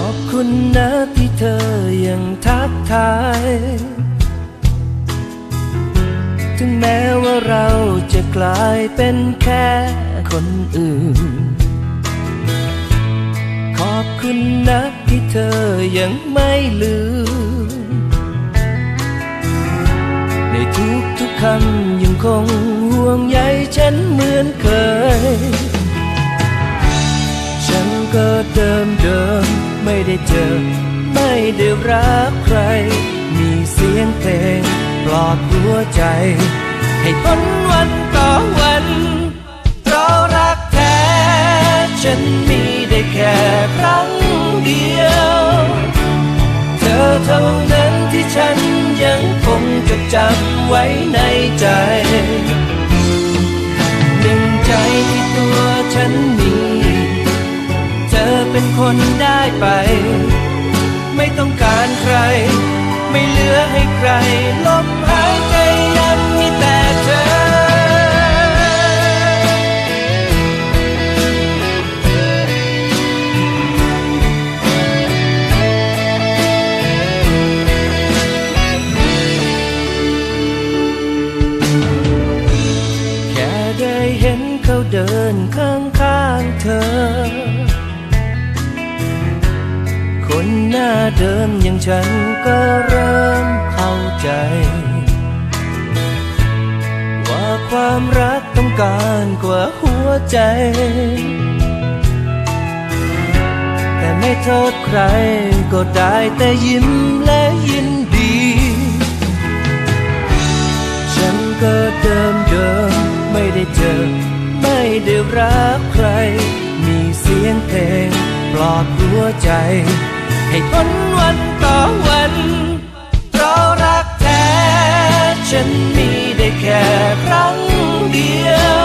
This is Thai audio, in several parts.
อบคุณนะที่เธอยังทักทาย ถึงแม้ว่าเราจะกลายเป็นแค่คนอื่น ขอบคุณนะที่เธอยังไม่ลืม ในทุกทุกๆคำยังคงห่วงใยฉัน ไม่ได้เจอ ไม่ได้รักใคร มีเสียงเพลง ปลอบหัวใจ ให้พ้นวันต่อวัน เพราะรักแท้ ฉันมีได้แค่ครั้งเดียว เธอเท่านั้นที่ฉันยังคงจดจำไว้ในใจหนึ่งใจที่ตัวฉันมี เป็นคนได้ไป ไม่ต้องการใคร ไม่เหลือให้ใครลมหายใจยังมีแต่เธอ แค่ได้เห็นเขาเดินข้างๆเธอ คนหน้าเดิมอย่างฉันก็เริ่มเข้าใจ ว่าความรักต้องการกว่าหัวใจ แต่ไม่โทษใครก็ได้แต่ยิ้มและยินดี ฉันก็เดิมเดิมไม่ได้เจอ ไม่ได้รักใคร มีเสียงเพลงปลอบหัวใจ ให้พ้นวันต่อวัน เพราะรักแท้ ฉันมีได้แค่ครั้งเดียว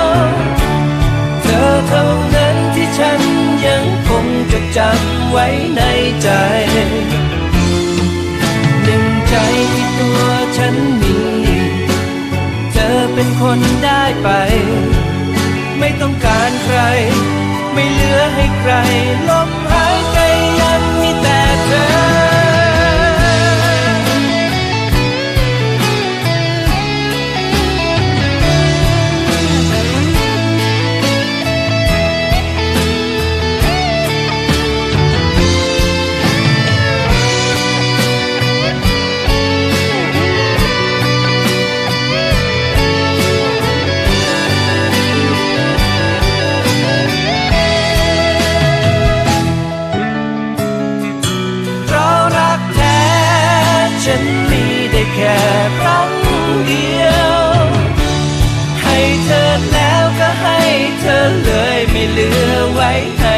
เธอเท่านั้นที่ฉันยังคงจดจำไว้ในใจหนึ่งใจที่ตัวฉันมี เธอเป็นคนได้ไป ไม่ต้องการใคร ไม่เหลือให้ใครลม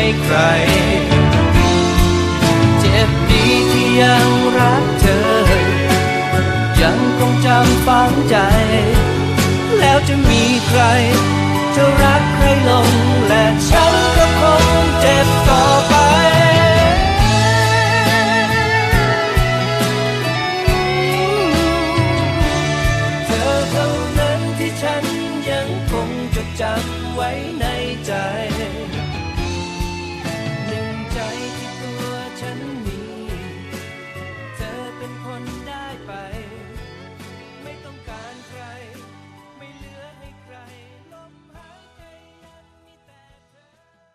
ให้ใคร เจ็บดีที่ยังรักเธอ ยังคงจำฝังใจ แล้วจะมีใคร จะรักใครลง